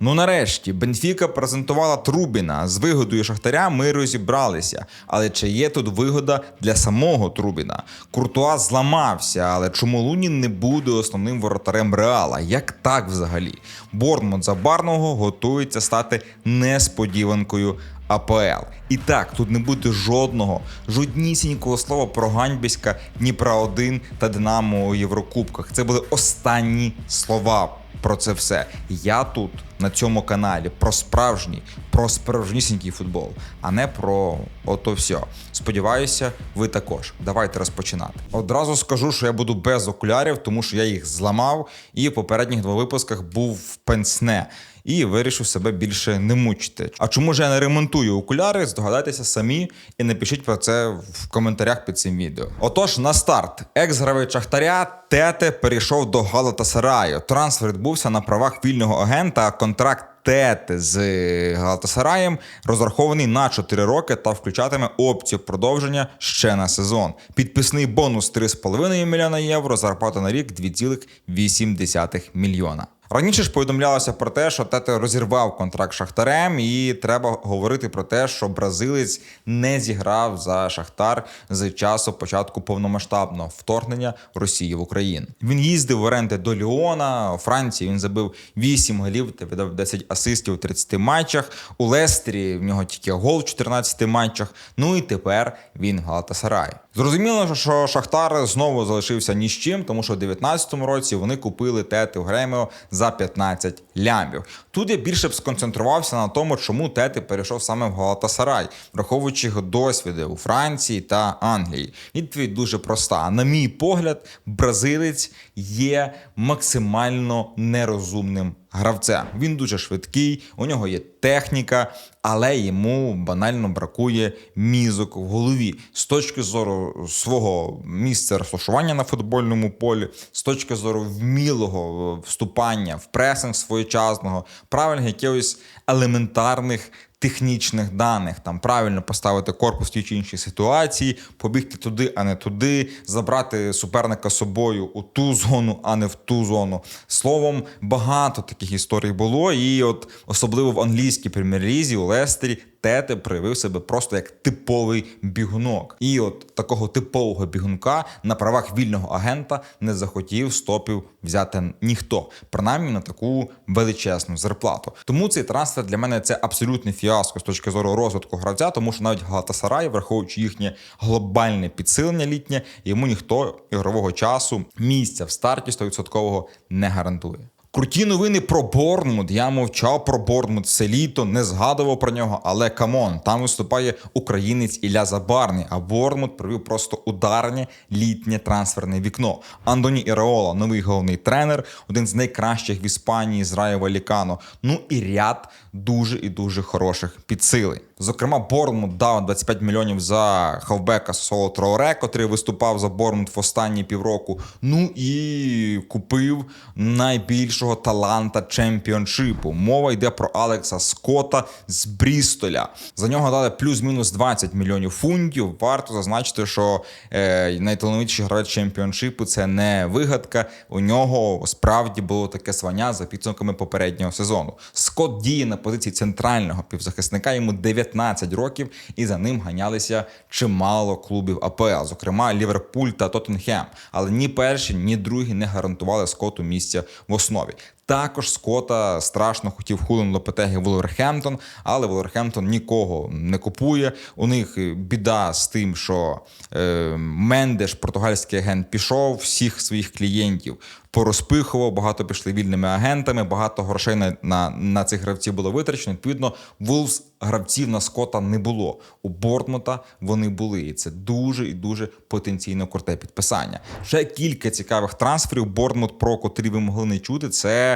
Ну нарешті Бенфіка презентувала Трубіна. З вигодою Шахтаря ми розібралися. Але чи є тут вигода для самого Трубіна? Куртуа зламався, але чому Лунін не буде основним воротарем Реала? Як так взагалі? Борнмут Забарного готується стати несподіванкою АПЛ. І так, тут не буде жодного, жоднісінького слова про Ганьбіська, Дніпра 1 та Динамо у Єврокубках. Це були останні слова про це все. Я тут на цьому каналі про справжній, про справжнісінький футбол, а не про ото все. Сподіваюся, ви також. Давайте розпочинати. Одразу скажу, що я буду без окулярів, тому що я їх зламав і в попередніх двох випусках був пенсне. І вирішив себе більше не мучити. А чому ж я не ремонтую окуляри? Здогадайтеся самі і напишіть про це в коментарях під цим відео. Отож, на старт, екс-гравець Шахтаря Тете перейшов до Галатасараю. Трансфер відбувся на правах вільного агента. Контракт Тете з Галатасараєм розрахований на 4 роки та включатиме опцію продовження ще на сезон. Підписний бонус 3,5 мільйона євро, зарплата на рік 2,8 мільйона. Раніше ж повідомлялося про те, що Тете розірвав контракт Шахтарем, і треба говорити про те, що бразилець не зіграв за Шахтар з часу початку повномасштабного вторгнення Росії в Україну. Він їздив в оренди до Ліона. У Франції він забив 8 голів та видав 10 асистів у 30 матчах. У Лестрі в нього тільки гол в 14 матчах. Ну і тепер він в Галатасараї. Зрозуміло, що Шахтар знову залишився ні з чим, тому що у 19-му році вони купили Тети в Гремео за 15 лямбів. Тут я більше б сконцентрувався на тому, чому Тети перейшов саме в Галатасарай, враховуючи його досвіди у Франції та Англії. Відповідь дуже проста. На мій погляд, бразилець є максимально нерозумним гравцем. Він дуже швидкий, у нього є техніка, але йому банально бракує мізок в голові з точки зору свого місця розташування на футбольному полі, з точки зору вмілого вступання в пресинг своєчасного, правильних якихось елементарних. Технічних даних там правильно поставити корпус в тій чи іншій ситуації, побігти туди, а не туди, забрати суперника собою у ту зону, а не в ту зону. Словом, багато таких історій було. І от особливо в англійській прем'єр-лізі у Лестері Тете проявив себе просто як типовий бігунок. І от такого типового бігунка на правах вільного агента не захотів стопів взяти ніхто, принаймні на таку величезну зарплату. Тому цей трансфер для мене це абсолютний фіаско з точки зору розвитку гравця, тому що навіть Галатасарай, враховуючи їхнє глобальне підсилення літнє, йому ніхто ігрового часу місця в старті 100% не гарантує. Круті новини про Борнмут. Я мовчав про Борнмут все літо, не згадував про нього, але камон, там виступає українець Ілля Забарний, а Борнмут провів просто ударне літнє трансферне вікно. Андоні Іреола, новий головний тренер, один з найкращих в Іспанії з Раю Валікано. Ну і ряд дуже і дуже хороших підсилень. Зокрема, Борнмут дав 25 мільйонів за хавбека Соло Троуре, котрий виступав за Борнмут в останні півроку. Ну і купив найбільшого таланта чемпіоншипу. Мова йде про Алекса Скотта з Брістоля. За нього дали плюс-мінус 20 мільйонів фунтів. Варто зазначити, що е, найталановитіший гравець чемпіоншипу це не вигадка. У нього справді було таке звання за підсумками попереднього сезону. Скотт діє на позиції центрального півзахисника. Йому 19 років, і за ним ганялися чимало клубів АПЛ, зокрема Ліверпуль та Тоттенхем. Але ні перші, ні другі не гарантували скоту місця в основі. Також Скота страшно хотів Хулен Лопетегі Волверхемптон, але Волверхемптон нікого не купує. У них біда з тим, що е, Мендеш, португальський агент, пішов, всіх своїх клієнтів порозпихував, багато пішли вільними агентами, багато грошей на, на, на цих гравців було витрачено. Відповідно, Вулфс гравців на Скота не було. У Бортмута вони були. І це дуже і дуже потенційно круте підписання. Ще кілька цікавих трансферів. Бортмут, про котрі ви могли не чути, це.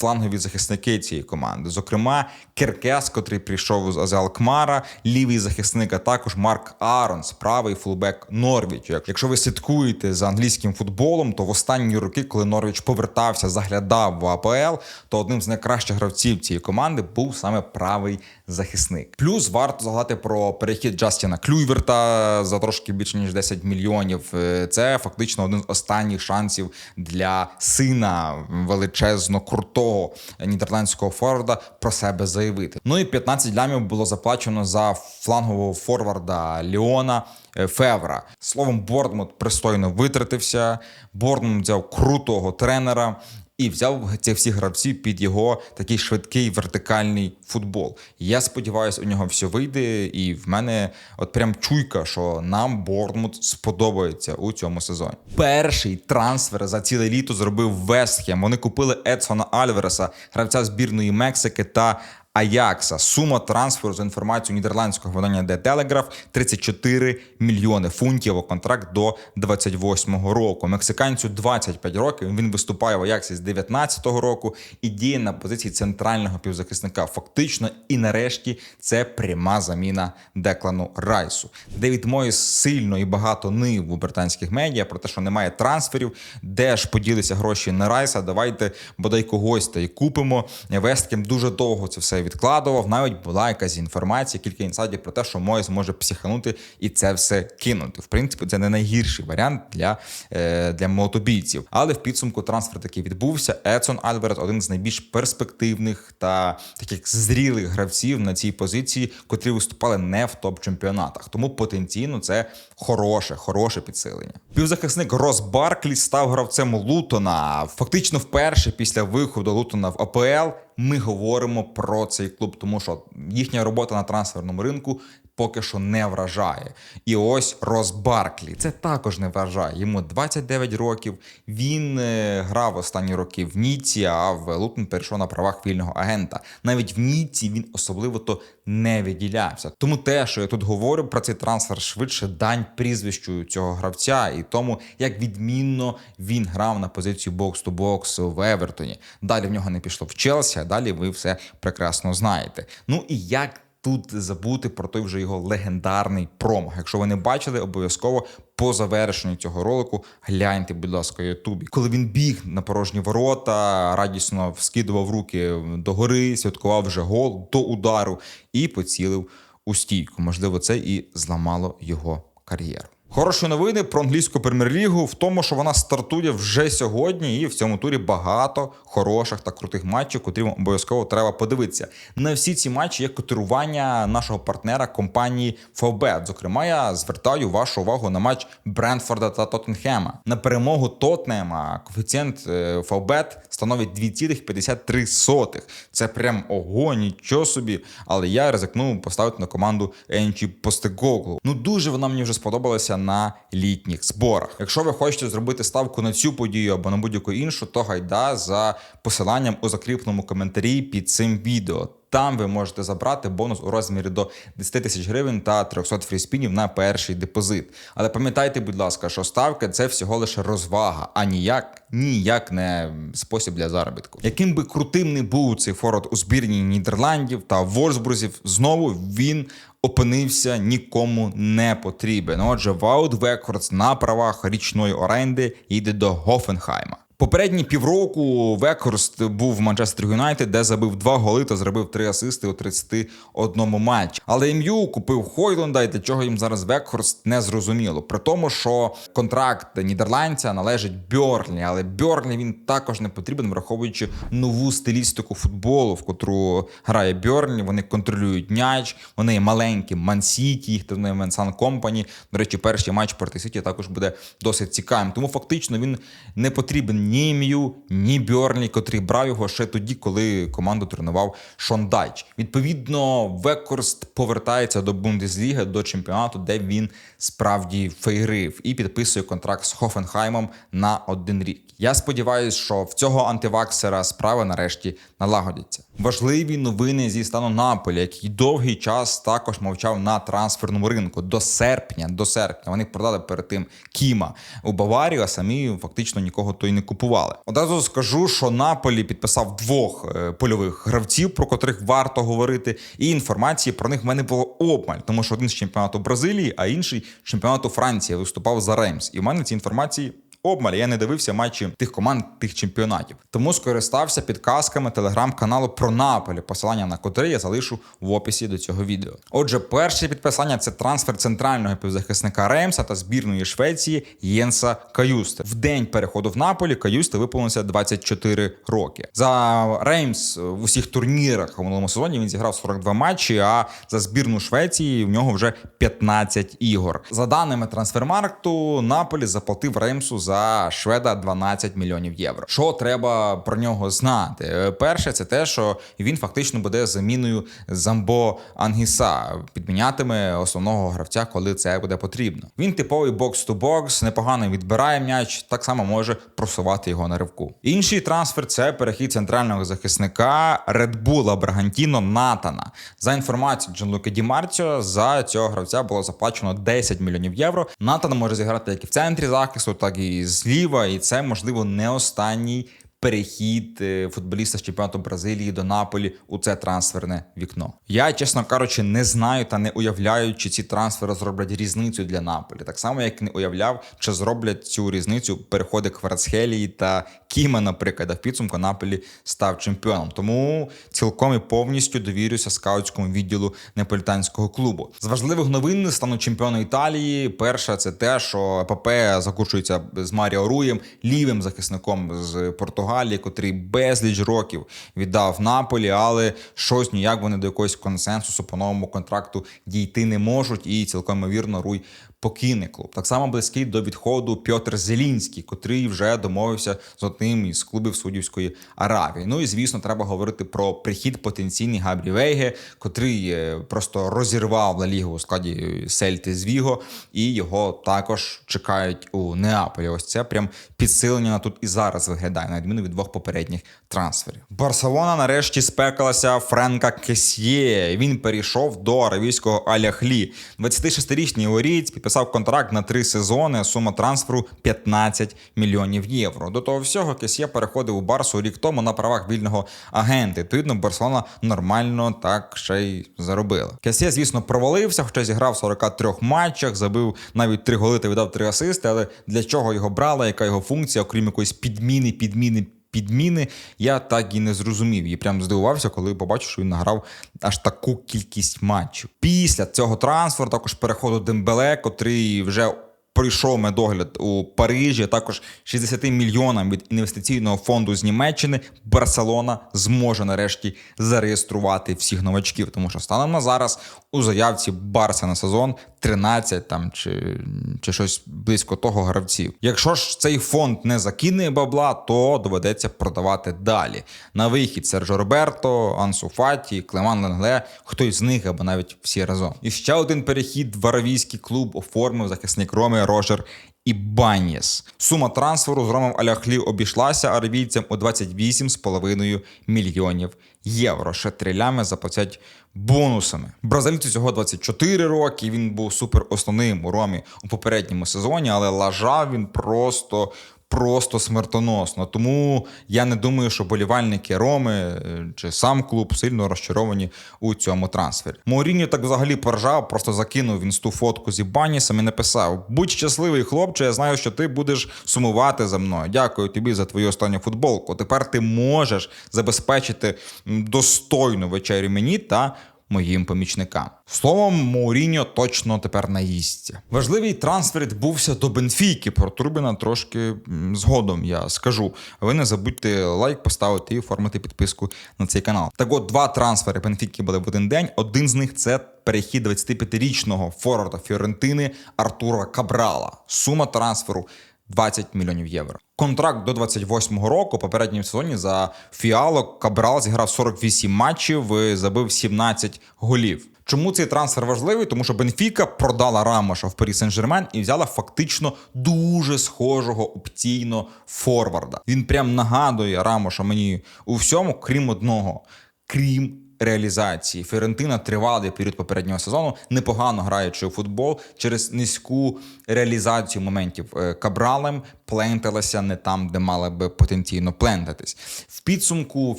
Флангові захисники цієї команди, зокрема, Керкес, котрий прийшов з Алкмара, лівий захисник, а також Марк Аронс, правий фулбек Норвічу. Якщо ви слідкуєте за англійським футболом, то в останні роки, коли Норвіч повертався, заглядав в АПЛ, то одним з найкращих гравців цієї команди був саме правий захисник. Плюс варто згадати про перехід Джастіна Клюйверта за трошки більше ніж 10 мільйонів. Е, Це фактично один з останніх шансів для сина величезно крутого цього нідерландського форварда про себе заявити. Ну і 15 лямів було заплачено за флангового форварда Ліона е, Февра. Словом, Бордмут пристойно витратився. Бордмут взяв крутого тренера. І взяв цих всіх гравців під його такий швидкий вертикальний футбол. Я сподіваюся, у нього все вийде, і в мене от прям чуйка, що нам Борнмут сподобається у цьому сезоні. Перший трансфер за ціле літо зробив Вестхем. Вони купили Едсона Альвереса, гравця збірної Мексики та Аякса. Сума трансферу за інформацією нідерландського видання The Telegraph 34 мільйони фунтів. а Контракт до 28-го року. Мексиканцю 25 років. Він виступає в Аяксі з 19-го року і діє на позиції центрального півзахисника. Фактично, і нарешті це пряма заміна Деклану Райсу. Девід Мойс сильно і багато нив у британських медіа про те, що немає трансферів, де ж поділися гроші на Райса. Давайте бодай когось та й купимо. Весткем дуже довго це все відкладував. Навіть була якась інформація, кілька інсайдів про те, що Мойс може психанути і це все кинути. В принципі, це не найгірший варіант для, е, для мотобійців. Але в підсумку трансфер такий відбувся. Едсон Альберт один з найбільш перспективних та таких зрілих гравців на цій позиції, котрі виступали не в топ-чемпіонатах. Тому потенційно це хороше, хороше підсилення. Півзахисник Рос Барклі став гравцем Лутона. Фактично, вперше після виходу Лутона в АПЛ ми говоримо про цей клуб, тому що їхня робота на трансферному ринку поки що не вражає. І ось Рос Барклі. Це також не вражає. Йому 29 років. Він е, грав останні роки в Ніці, а в Лутон перейшов на правах вільного агента. Навіть в Ніці він особливо то не виділявся. Тому те, що я тут говорю про цей трансфер, швидше дань прізвищу цього гравця і тому, як відмінно він грав на позицію бокс-то-бокс в Евертоні. Далі в нього не пішло в Челсі, а далі ви все прекрасно знаєте. Ну і як тут забути про той вже його легендарний промах. Якщо ви не бачили, обов'язково по завершенню цього ролику гляньте, будь ласка, Ютубі. Коли він біг на порожні ворота, радісно вскидував руки догори, святкував вже гол до удару і поцілив у стійку. Можливо, це і зламало його кар'єру. Хороші новини про англійську прем'єр-лігу в тому, що вона стартує вже сьогодні, і в цьому турі багато хороших та крутих матчів, котрі обов'язково треба подивитися. На всі ці матчі є котирування нашого партнера компанії Фавбет. Зокрема, я звертаю вашу увагу на матч Брентфорда та Тоттенхема. На перемогу Тоттенема коефіцієнт Фавбет становить 2,53. Це прям ого, нічого собі. Але я ризикнув поставити на команду Енчі Постегоглу. Ну дуже вона мені вже сподобалася на літніх зборах. Якщо ви хочете зробити ставку на цю подію або на будь-яку іншу, то гайда за посиланням у закріпленому коментарі під цим відео. Там ви можете забрати бонус у розмірі до 10 тисяч гривень та 300 фріспінів на перший депозит. Але пам'ятайте, будь ласка, що ставка це всього лише розвага, а ніяк ніяк не спосіб для заробітку. Яким би крутим не був цей форвард у збірні Нідерландів та Вольсбурзів, знову він опинився нікому не потрібен. Отже, Ваут Векхордс на правах річної оренди йде до Гофенхайма. Попередні півроку Векхорст був в Манчестер Юнайтед, де забив два голи та зробив три асисти у 31 матчі. Але ім'ю купив Хойлунда, і для чого їм зараз Векхорст не зрозуміло. При тому, що контракт нідерландця належить Бьорлі, але Бьорлі він також не потрібен, враховуючи нову стилістику футболу, в котру грає Бьорлі. Вони контролюють м'яч, вони маленькі Ман-Сіті, їх тренує Менсан Компані. До речі, перший матч проти Сіті також буде досить цікавим. Тому фактично він не потрібен ні М'ю, ні Бьорнлі, котрий брав його ще тоді, коли команду тренував Шон Дайч. Відповідно, Векорст повертається до Бундесліги, до чемпіонату, де він справді фейрив і підписує контракт з Хофенхаймом на один рік. Я сподіваюся, що в цього антиваксера справи нарешті налагодяться. Важливі новини зі стану Наполі, який довгий час також мовчав на трансферному ринку до серпня. До серпня вони продали перед тим Кіма у Баварію, а самі фактично нікого то й не купували. Одразу скажу, що Наполі підписав двох е, польових гравців, про котрих варто говорити, і інформації про них в мене було обмаль, тому що один з чемпіонату Бразилії, а інший з чемпіонату Франції виступав за Реймс. І в мене ці інформації обмаль. Я не дивився матчі тих команд, тих чемпіонатів. Тому скористався підказками телеграм-каналу про Наполі, посилання на котрий я залишу в описі до цього відео. Отже, перше підписання це трансфер центрального півзахисника Реймса та збірної Швеції Єнса Каюсте. В день переходу в Наполі Каюсте виповнилося 24 роки. За Реймс в усіх турнірах у минулому сезоні він зіграв 42 матчі. А за збірну Швеції в нього вже 15 ігор. За даними трансфермаркту, Наполі заплатив Реймсу за шведа 12 мільйонів євро. Що треба про нього знати? Е, Перше, це те, що він фактично буде заміною Замбо Ангіса, підмінятиме основного гравця, коли це буде потрібно. Він типовий бокс-ту-бокс, непогано відбирає м'яч, так само може просувати його на ривку. Інший трансфер це перехід центрального захисника Редбула Брагантіно Натана. За інформацією Джанлуки Ді Марціо, за цього гравця було заплачено 10 мільйонів євро. Натан може зіграти як і в центрі захисту, так і зліва, і це можливо не останній. Перехід е, футболіста з чемпіонату Бразилії до Наполі у це трансферне вікно. Я, чесно кажучи, не знаю та не уявляю, чи ці трансфери зроблять різницю для Наполі. Так само, як не уявляв, чи зроблять цю різницю переходи Кварцхелії та Кіма, наприклад, а в підсумку Наполі став чемпіоном. Тому цілком і повністю довірюся скаутському відділу неаполітанського клубу. З важливих новин стану чемпіоном Італії. Перша це те, що ПП закушується з Маріо Руєм, лівим захисником з Португалії, котрий безліч років віддав Наполі, але щось ніяк вони до якогось консенсусу по новому контракту дійти не можуть, і цілком ймовірно Руй покине клуб. Так само близький до відходу Пьотр Зелінський, котрий вже домовився з одним із клубів Судівської Аравії. Ну і звісно, треба говорити про прихід потенційний Габрі Вейге, котрий е, просто розірвав Ла Лігу у складі Сельти з Віго, і його також чекають у Неаполі. Ось це прям підсилення на тут і зараз виглядає, на відміну від двох попередніх трансферів. Барселона нарешті спекалася Френка Кесьє. Він перейшов до аравійського Аляхлі. 26-річний орієць підписав контракт на три сезони. Сума трансферу 15 мільйонів євро. До того всього Кесьє переходив у Барсу рік тому на правах вільного агента. Відповідно, Барселона нормально так ще й заробила. Кесьє, звісно, провалився, хоча зіграв в 43 матчах, забив навіть три голи та віддав три асисти. Але для чого його брали? Яка його функція, окрім якоїсь підміни, підміни. Підміни я так і не зрозумів. І прям здивувався, коли побачив, що він награв аж таку кількість матчів. Після цього трансферу також переходу Дембеле, котрий вже пройшов медогляд у Парижі. Також 60 мільйонам від інвестиційного фонду з Німеччини Барселона зможе нарешті зареєструвати всіх новачків. Тому що станом на зараз у заявці Барса на сезон 13 там чи, чи щось близько того гравців. Якщо ж цей фонд не закине бабла, то доведеться продавати далі. На вихід Сержо Роберто, Ансу Фаті, Клеман Ленгле, хтось з них або навіть всі разом. І ще один перехід в аравійський клуб оформив захисник Роми Рожер і Банєс. Сума трансферу з Ромом Аляхлі обійшлася аравійцям у 28,5 мільйонів євро. Ще трилями заплатять бонусами. Бразильцю цього 24 роки. Він був супер основним у Ромі у попередньому сезоні, але лажав він просто. Просто смертоносно. Тому я не думаю, що болівальники Роми е, чи сам клуб сильно розчаровані у цьому трансфері. Мауріньо так взагалі поржав, просто закинув він ту фотку з Ібанісом і написав: Будь щасливий, хлопче, я знаю, що ти будеш сумувати за мною. Дякую тобі за твою останню футболку. Тепер ти можеш забезпечити достойну вечерю мені та моїм помічникам. Словом, Мауріньо точно тепер наїсться. Важливий трансфер відбувся до Бенфійки. Про Трубіна трошки згодом я скажу. Ви не забудьте лайк поставити і оформити підписку на цей канал. Так от два трансфери Бенфіки були в один день. Один з них це перехід 25-річного форварда Фіорентини Артура Кабрала. Сума трансферу 20 мільйонів євро. Контракт до 28-го року. У попередньому сезоні за Фіало Кабрал зіграв 48 матчів, і забив 17 голів. Чому цей трансфер важливий? Тому що Бенфіка продала Рамоша в Парі Сен-Жермен і взяла фактично дуже схожого опційно форварда. Він прям нагадує Рамоша мені у всьому, крім одного. Крім реалізації. Фіорентина тривалий період попереднього сезону, непогано граючи у футбол через низьку реалізацію моментів Е, кабралем, пленталася не там, де мала би потенційно плентатись. В підсумку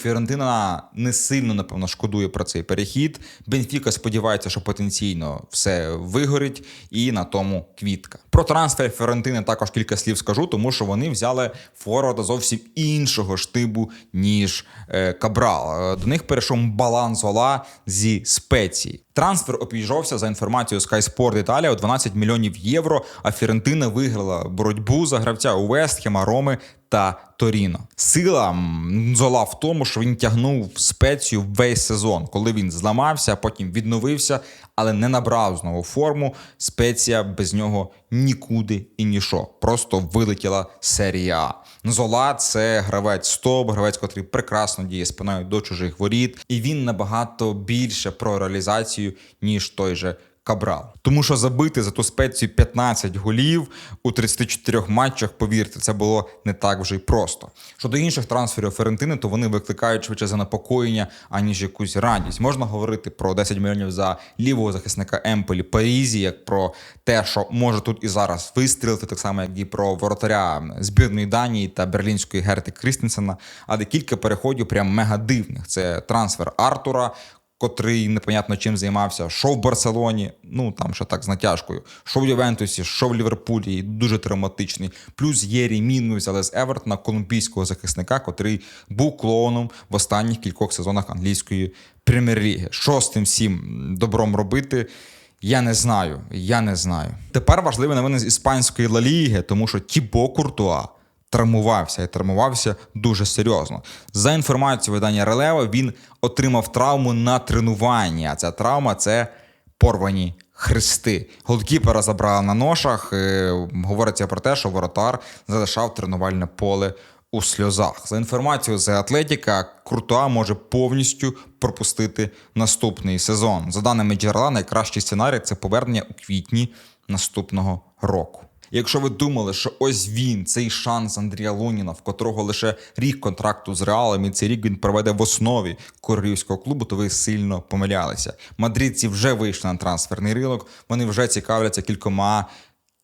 Фіорентина не сильно, напевно, шкодує про цей перехід. Бенфіка сподівається, що потенційно все вигорить, і на тому квітка. Про трансфер Фіорентини також кілька слів скажу, тому що вони взяли форварда зовсім іншого штибу, ніж е, Кабрал. Е, До них перейшов баланс Ола зі спеції. Трансфер обійшовся за інформацією Sky Sport Італія у 12 мільйонів євро. А Фірентина виграла боротьбу за гравця у Вестхема, Роми та Торіно. Сила м, Зола в тому, що він тягнув спецію весь сезон, коли він зламався, потім відновився, але не набрав знову форму. Спеція без нього нікуди і ніщо. Просто вилетіла серія А. Зола це гравець стоп, гравець, котрий прекрасно діє спиною до чужих воріт, і він набагато більше про реалізацію, ніж той же Кабрал. Тому що забити за ту спецію 15 голів у 34 матчах, повірте, це було не так вже й просто. Щодо інших трансферів Ферентини, то вони викликають швидше занепокоєння, аніж якусь радість. Можна говорити про 10 мільйонів за лівого захисника Емполі Парізі, як про те, що може тут і зараз вистрілити, так само, як і про воротаря збірної Данії та берлінської Герти Крістенсена. Але кілька переходів прям мега дивних. Це трансфер Артура котрий непонятно чим займався, що в Барселоні, ну там ще так з натяжкою, що в Ювентусі, що в Ліверпулі, і дуже травматичний. Плюс Єрі Міну взяли з Евертона колумбійського захисника, котрий був клоуном в останніх кількох сезонах англійської прем'єр-ліги. Що з тим всім добром робити? Я не знаю. Я не знаю. Тепер важливі новини з іспанської Ла Ліги, тому що Тібо Куртуа травмувався і травмувався дуже серйозно. За інформацією видання Релева, він отримав травму на тренуванні. А ця травма це порвані хрести. Голкіпера забрали на ношах. Е, Говориться про те, що воротар залишав тренувальне поле. У сльозах за інформацією з Атлетіка, Куртуа може повністю пропустити наступний сезон. За даними джерела, найкращий сценарій це повернення у квітні наступного року. Якщо ви думали, що ось він, цей шанс Андрія Луніна, в котрого лише рік контракту з Реалом, і цей рік він проведе в основі королівського клубу, то ви сильно помилялися. Мадридці вже вийшли на трансферний ринок, вони вже цікавляться кількома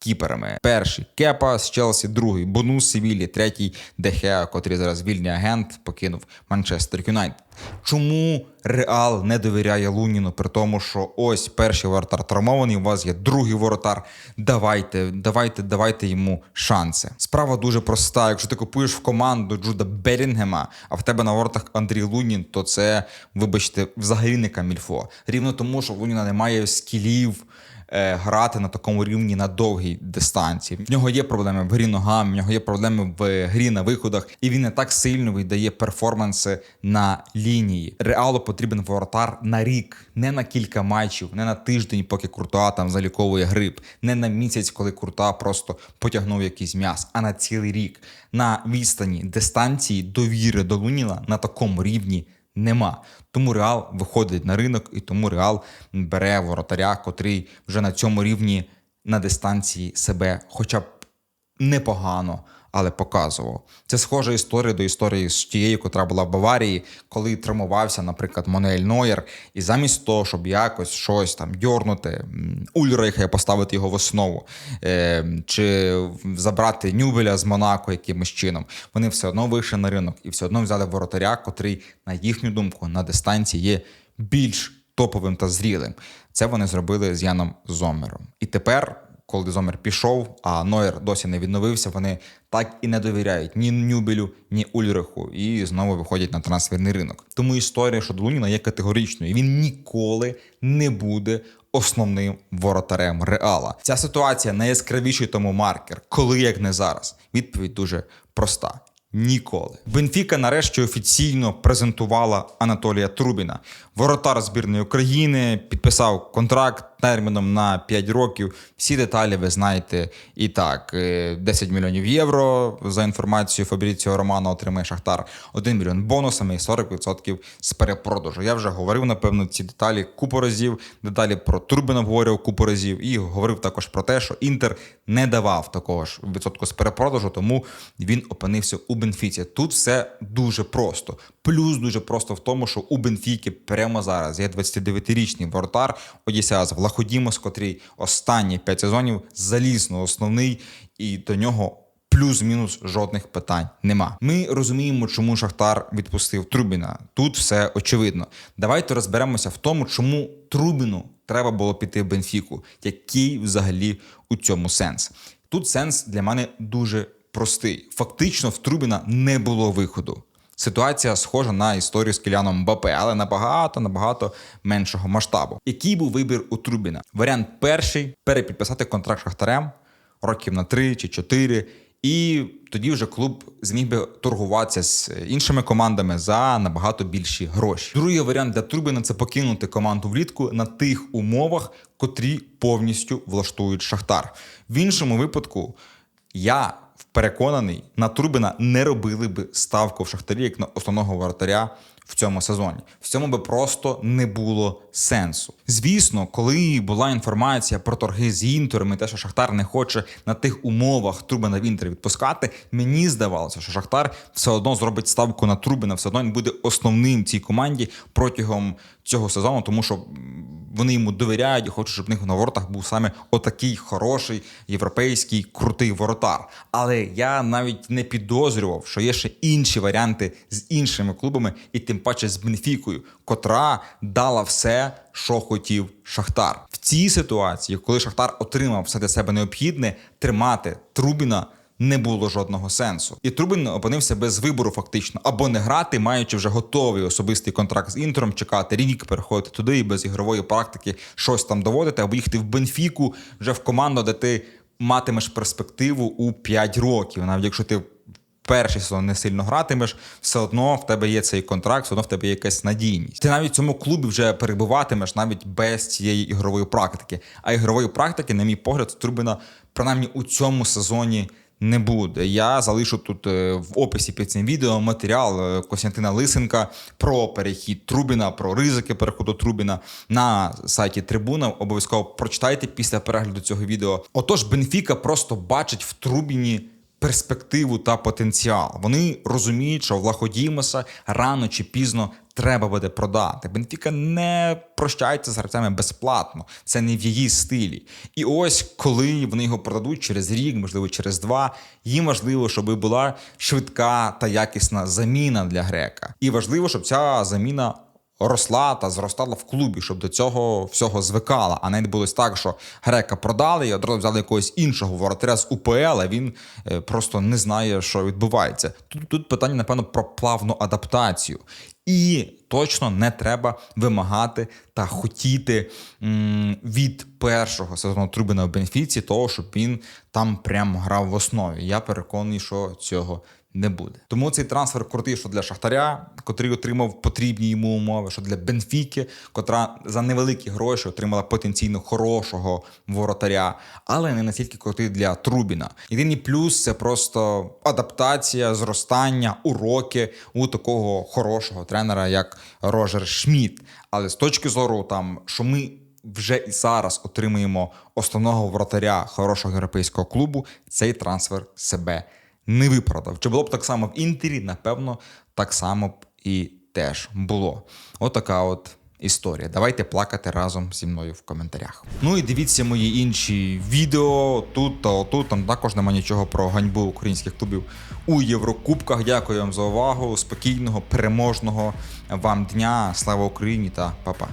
кіперами. Перший Кепа з Челсі, другий Бонус з Севілі, третій Дехеа, котрий зараз вільний агент, покинув Манчестер Юнайтед. Чому Реал не довіряє Луніну, при тому, що ось перший воротар травмований, у вас є другий воротар. Давайте, давайте, давайте йому шанси. Справа дуже проста. Якщо ти купуєш в команду Джуда Белінгема, а в тебе на воротах Андрій Лунін, то це, вибачте, взагалі не камільфо. Рівно тому, що Луніна немає скілів грати на такому рівні на довгій дистанції. В нього є проблеми в грі ногами, в нього є проблеми в грі на виходах, і він не так сильно видає перформанси на лінії. Реалу потрібен воротар на рік, не на кілька матчів, не на тиждень, поки Куртуа там заліковує грип, не на місяць, коли Куртуа просто потягнув якийсь м'яс, а на цілий рік. На відстані дистанції довіри до Луніна на такому рівні нема. Тому Реал виходить на ринок, і тому Реал бере воротаря, котрий вже на цьому рівні на дистанції себе, хоча б непогано, але показував. Це схожа історія до історії з тією, котра була в Баварії, коли травмувався, наприклад, Монель Нойер, і замість того, щоб якось щось там дьорнути, Ульрейха поставити його в основу, е, чи забрати Нюбеля з Монако якимось чином, вони все одно вийшли на ринок і все одно взяли воротаря, котрий, на їхню думку, на дистанції є більш топовим та зрілим. Це вони зробили з Яном Зомером. І тепер коли Зомер пішов, а Нойер досі не відновився, вони так і не довіряють ні Нюбелю, ні Ульриху, і знову виходять на трансферний ринок. Тому історія щодо Луніна є категоричною. Він ніколи не буде основним воротарем Реала. Ця ситуація найяскравіший тому маркер, коли як не зараз. Відповідь дуже проста. Ніколи. Бенфіка нарешті офіційно презентувала Анатолія Трубіна. Воротар збірної України підписав контракт терміном на 5 років. Всі деталі ви знаєте і так: Е, 10 мільйонів євро за інформацією Фабріціо Романо отримає Шахтар, 1 мільйон бонусами і 40% з перепродажу. Я вже говорив, напевно, ці деталі купу разів. Деталі про Турбін обговорював купу разів і говорив також про те, що Інтер не давав такого ж відсотку з перепродажу, тому він опинився у Бенфіці. Тут все дуже просто. Плюс дуже просто в тому, що у Бенфіки прямо зараз є 29-річний воротар Одісяз Влаходімос, котрий останні 5 сезонів залізно основний, і до нього плюс-мінус жодних питань нема. Ми розуміємо, чому Шахтар відпустив Трубіна. Тут все очевидно. Давайте розберемося в тому, чому Трубіну треба було піти в Бенфіку. Який взагалі у цьому сенс? Тут сенс для мене дуже простий. Фактично, в Трубіна не було виходу. Ситуація схожа на історію з Кіляном Мбапе, але набагато набагато меншого масштабу. Який був вибір у Трубіна? Варіант перший перепідписати контракт шахтарем років на 3 чи 4, і тоді вже клуб зміг би торгуватися з іншими командами за набагато більші гроші. Другий варіант для Трубіна це покинути команду влітку на тих умовах, котрі повністю влаштують Шахтар. В іншому випадку я переконаний, на Трубіна не робили би ставку в Шахтарі як на основного воротаря в цьому сезоні. В цьому би просто не було сенсу. Звісно, коли була інформація про торги з інтером і те, що Шахтар не хоче на тих умовах Трубіна в інтер відпускати, мені здавалося, що Шахтар все одно зробить ставку на Трубіна, все одно він буде основним цій команді протягом цього сезону, тому що вони йому довіряють і хочуть, щоб в них на воротах був саме отакий хороший європейський крутий воротар. Але я навіть не підозрював, що є ще інші варіанти з іншими клубами, і тим паче з Бенфікою, котра дала все, що хотів Шахтар. В цій ситуації, коли Шахтар отримав все для себе необхідне, тримати Трубіна. Не було жодного сенсу, і Трубін опинився без вибору, фактично, або не грати, маючи вже готовий особистий контракт з інтером, чекати рік, переходити туди і без ігрової практики щось там доводити, або їхати в Бенфіку вже в команду, де ти матимеш перспективу у 5 років. Навіть якщо ти перший сезон не сильно гратимеш, все одно в тебе є цей контракт, все одно в тебе є якась надійність. Ти навіть в цьому клубі вже перебуватимеш навіть без цієї ігрової практики. А ігрової практики, на мій погляд, Трубіна принаймні у цьому сезоні. Не буде. Я залишу тут е, в описі під цим відео матеріал е, Костянтина Лисенка про перехід Трубіна, про ризики переходу Трубіна на сайті Трибуна. Обов'язково прочитайте після перегляду цього відео. Отож, Бенфіка просто бачить в Трубіні перспективу та потенціал. Вони розуміють, що Влаходімоса рано чи пізно треба буде продати. Бенфіка не прощається з гравцями безплатно. Це не в її стилі. І ось коли вони його продадуть через рік, можливо, через два, їм важливо, щоб була швидка та якісна заміна для грека. І важливо, щоб ця заміна. Росла та зростала в клубі, щоб до цього всього звикала. А не було так, що грека продали і одразу взяли якогось іншого воротаря з УПЛ, а він е, просто не знає, що відбувається. Тут, тут питання, напевно, про плавну адаптацію. І точно не треба вимагати та хотіти від першого сезону Трубіна в Бенфіці, того, щоб він там прямо грав в основі. Я переконаний, що цього не буде. Тому цей трансфер крутий, що для Шахтаря, котрий отримав потрібні йому умови, що для Бенфіки, котра за невеликі гроші отримала потенційно хорошого воротаря, але не настільки крутий для Трубіна. Єдиний плюс це просто адаптація, зростання, уроки у такого хорошого тренера, як Рожер Шміт. Але з точки зору, там, що ми. Вже і зараз отримуємо основного вратаря хорошого європейського клубу. Цей трансфер себе не виправдав. Чи було б так само в Інтері? Напевно, так само б і теж було. Отака от. Історія. Давайте плакати разом зі мною в коментарях. Ну і дивіться мої інші відео тут та отут. Там також нема нічого про ганьбу українських клубів у Єврокубках. Дякую вам за увагу. Спокійного, переможного вам дня. Слава Україні та па-па.